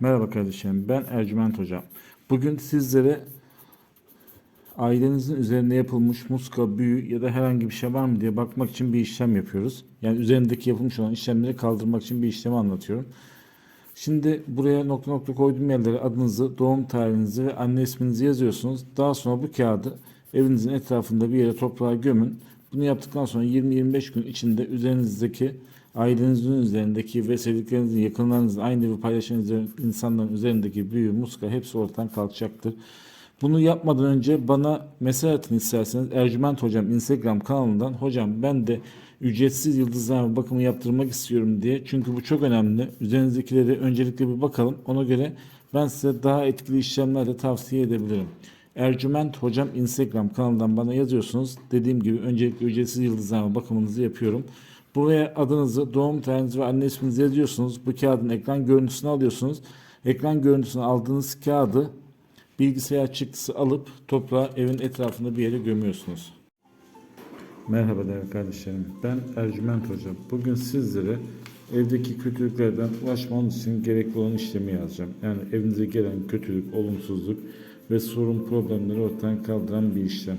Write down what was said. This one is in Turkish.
Merhaba kardeşlerim, ben Ercüment Hocam. Bugün sizlere ailenizin üzerinde yapılmış muska, büyü ya da herhangi bir şey var mı diye bakmak için bir işlem yapıyoruz. Yani üzerindeki yapılmış olan işlemleri kaldırmak için bir işlemi anlatıyorum. Şimdi buraya nokta nokta koyduğum yerlere adınızı, doğum tarihinizi ve anne isminizi yazıyorsunuz. Daha sonra bu kağıdı evinizin etrafında bir yere toprağa gömün. Bunu yaptıktan sonra 20-25 gün içinde üzerinizdeki ailenizin üzerindeki ve sevdiklerinizin, yakınlarınızın, aynı evi paylaşan insanların üzerindeki büyü, muska hepsi ortadan kalkacaktır. Bunu yapmadan önce bana mesaj atın isterseniz Ercüment Hocam Instagram kanalından hocam ben de ücretsiz yıldızlarma bakımı yaptırmak istiyorum diye. Çünkü bu çok önemli. Üzerinizdekileri öncelikle bir bakalım. Ona göre ben size daha etkili işlemler de tavsiye edebilirim. Ercüment Hocam Instagram kanalından bana yazıyorsunuz. Dediğim gibi öncelikle ücretsiz yıldızlarma bakımınızı yapıyorum. Buraya adınızı, doğum tarihinizi ve anne isminizi yazıyorsunuz. Bu kağıdın ekran görüntüsünü alıyorsunuz. Ekran görüntüsünü aldığınız kağıdı bilgisayar çıktısı alıp toprağa evin etrafında bir yere gömüyorsunuz. Merhaba değerli kardeşlerim. Ben Ercüment Hoca. Bugün sizlere evdeki kötülüklerden ulaşmanız için gerekli olan işlemi yazacağım. Yani evinize gelen kötülük, olumsuzluk ve sorun problemleri ortadan kaldıran bir işlem.